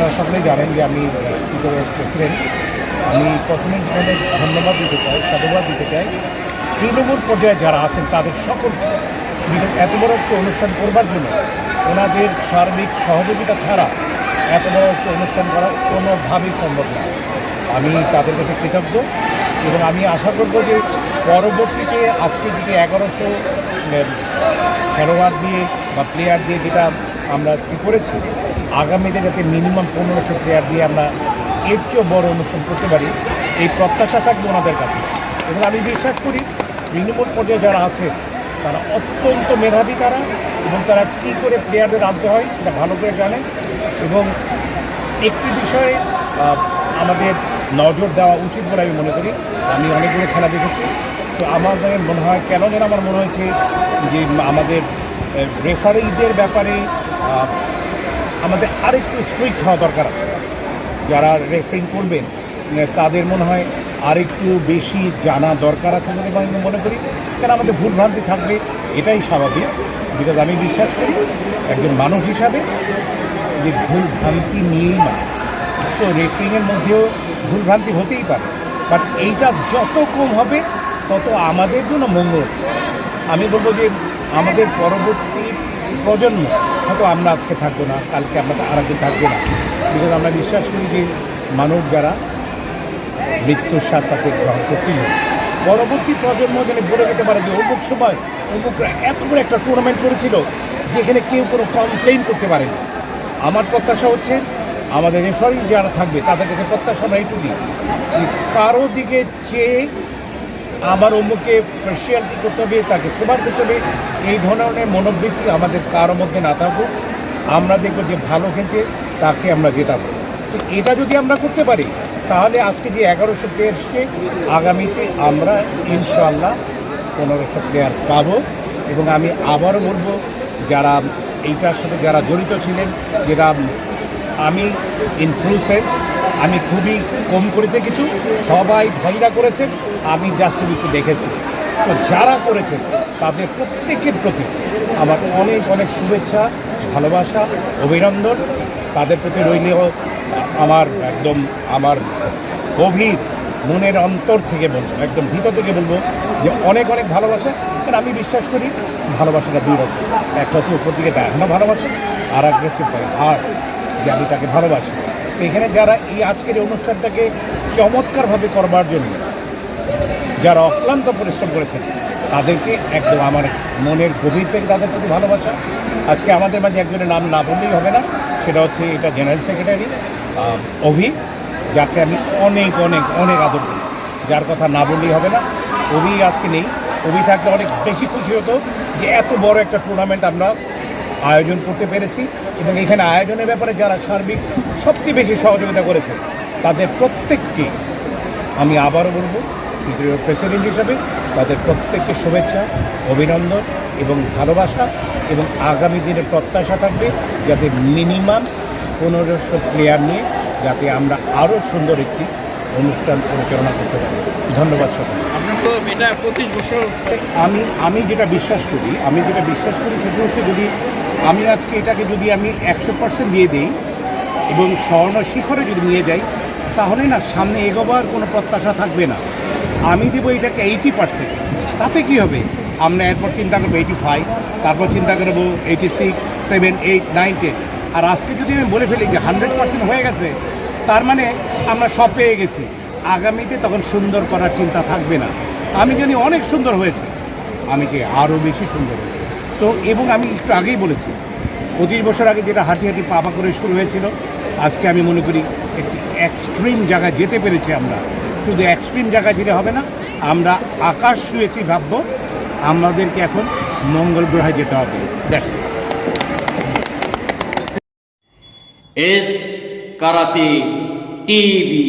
আপনারা সকলেই জানেন যে আমি সিকিউরের প্রেসিডেন্ট। আমি প্রথমে এখানে ধন্যবাদ দিতে চাই, সাধুবাদ দিতে চাই। তৃণমূল পর্যায়ে যারা আছেন, তাদের সকল এত বড় একটা অনুষ্ঠান করবার জন্য ওনাদের সার্বিক সহযোগিতা ছাড়া এত বড় একটা অনুষ্ঠান করা কোনোভাবেই সম্ভব না। আমি তাদের কাছে কৃতজ্ঞ এবং আমি আশা করব যে পরবর্তীতে আজকে যদি এগারোশো খেলোয়াড় দিয়ে বা প্লেয়ার দিয়ে যেটা আমরা ই করেছি। আগামীতে যাতে মিনিমাম পনেরোশো প্লেয়ার দিয়ে আমরা এর চেয়েও বড় অনুষ্ঠান করতে পারি, এই প্রত্যাশা থাকবে ওনাদের কাছে। এবং আমি বিশ্বাস করি, তৃণমূল পর্যায়ে যারা আছে, তারা অত্যন্ত মেধাবী তারা এবং তারা কী করে প্লেয়ারদের আনতে হয় সেটা ভালো করে জানে। এবং একটি বিষয়ে আমাদের নজর দেওয়া উচিত বলে আমি মনে করি। আমি অনেকগুলো খেলা দেখেছি। তো আমাদের মনে হয়, কেন যেন আমার মনে হয়েছে যে আমাদের রেফারিদের ব্যাপারে আমাদের আরেকটু স্ট্রিক্ট হওয়া দরকার আছে। যারা রেফারিং করবেন তাদের মনে হয় আরেকটু বেশি জানা দরকার আছে বলে আমি মনে করি। কারণ আমাদের ভুলভ্রান্তি থাকবে এটাই স্বাভাবিক। বিকজ আমি বিশ্বাস করি একজন মানুষ হিসাবে যে ভুলভ্রান্তি নিয়েই না। তো রেফারিংয়ের মধ্যেও ভুলভ্রান্তি হতেই পারে। বাট এইটা যত কম হবে, তত আমাদের জন্য মঙ্গল। আমি বলব যে আমাদের পরবর্তী প্রজন্ম, হয়তো আমরা আজকে থাকব না, কালকে আমরা আরেকদিন থাকব না। বিকজ আমরা বিশ্বাস করি যে মানুষ যারা মৃত্যুর স্বাদ তাকে গ্রহণ করতেই পরবর্তী প্রজন্ম যেন বলে যেতে পারে যে অমুক সময় অমুকরা এত বড় একটা টুর্নামেন্ট করেছিল, যেখানে কেউ কোনো কমপ্লেন করতে পারেনি। আমার প্রত্যাশা হচ্ছে, আমাদের রেফারি যারা থাকবে, তাদের কাছে প্রত্যাশা আমরা এইটুকুই কারও দিকে চেয়ে আমার অমুকে প্রেশিয়ালিটি করতে হবে, তাকে ফেভার করতে হবে, এই ধরনের মনোবৃত্তি আমাদের কারোর মধ্যে না থাকুক। আমরা দেখব যে ভালো খেলছে, তাকে আমরা জেতাবো। তো এটা যদি আমরা করতে পারি, তাহলে আজকে যে এগারোশো প্লেয়ার্সকে আগামীতে আমরা ইনশাল্লাহ পনেরোশো প্লেয়ার পাব। এবং আমি আবারও বলব, যারা এইটার সাথে যারা জড়িত ছিলেন যেটা আমি ইনক্লুসিভ আমি খুবই কম করেছে কিছু সবাই ভাইরা করেছেন আমি জাস্ট একটু দেখেছি। তো যারা করেছেন তাদের প্রত্যেকের প্রতি আমার অনেক অনেক শুভেচ্ছা, ভালোবাসা, অভিনন্দন। তাদের প্রতি রইলেও আমার একদম আমার গভীর মনের অন্তর থেকে বলব, একদম ভিতর থেকে বলব যে অনেক অনেক ভালোবাসা, কারণ আমি বিশ্বাস করি ভালোবাসাটা দুই রকম একটা হচ্ছে উপর দিকে দেখানো ভালোবাসা, আর একটা হচ্ছে হার্ট যে আমি তাকে ভালোবাসি। এখানে যারা এই আজকের অনুষ্ঠানটাকে চমৎকারভাবে করবার জন্য যারা অক্লান্ত পরিশ্রম করেছেন, তাদেরকে একদম আমার মনের গভীর থেকে তাদের প্রতি ভালোবাসা। আজকে আমাদের মাঝে একজনের নাম না বললেই হবে না, সেটা হচ্ছে এটা জেনারেল সেক্রেটারি অভি, যাকে আমি অনেক অনেক অনেক আদর করি। যার কথা না বললেই হবে না, অভি আজকে নেই। অভি থাকলে অনেক বেশি খুশি হতো যে এত বড় একটা টুর্নামেন্ট আমরা আয়োজন করতে পেরেছি এবং এখানে আয়োজনের ব্যাপারে যারা সার্বিক সবচেয়ে বেশি সহযোগিতা করেছে তাদের প্রত্যেককে আমি আবারও বলব তৃতীয় প্রেসিডেন্ট হিসাবে তাদের প্রত্যেককে শুভেচ্ছা অভিনন্দন এবং ভালোবাসা এবং আগামী দিনে প্রত্যাশা থাকবে যাতে মিনিমাম পনেরোশো প্লেয়ার নিয়ে যাতে আমরা আরও সুন্দর একটি অনুষ্ঠান পরিচালনা করতে পারি। ধন্যবাদ সকল আমি আমি যেটা বিশ্বাস করি আমি যেটা বিশ্বাস করি সেটা হচ্ছে যদি আমি আজকে এটাকে যদি আমি একশো পার্সেন্ট দিয়ে দিই এবং স্বর্ণ শিখরে যদি নিয়ে যাই, তাহলে না সামনে এগোবার কোনো প্রত্যাশা থাকবে না। আমি দেবো এটাকে এইটি পার্সেন্ট তাতে কি হবে? আমরা এরপর চিন্তা করব এইটি ফাইভ তারপর চিন্তা করব eighty six seven eight nine ten আর আজকে যদি আমি বলে ফেলি যে হান্ড্রেড পার্সেন্ট হয়ে গেছে, তার মানে আমরা সব পেয়ে গেছি। আগামীতে তখন সুন্দর করার চিন্তা থাকবে না। আমি জানি অনেক সুন্দর হয়েছে। আমি যে আরও বেশি সুন্দর হয়েছে তো এবং আমি একটু আগেই বলেছি, পঁচিশ বছর আগে যেটা হাঁটি হাঁটি পাপা করে শুরু হয়েছিল, আজকে আমি মনে করি একটি এক্সট্রিম জায়গায় যেতে পেরেছি আমরা। শুধু এক্সট্রিম জায়গায় যেতে হবে না, আমরা আকাশ শুয়েছি ভাববো, আমাদেরকে এখন মঙ্গল গ্রহে যেতে হবে। That's S karate TV.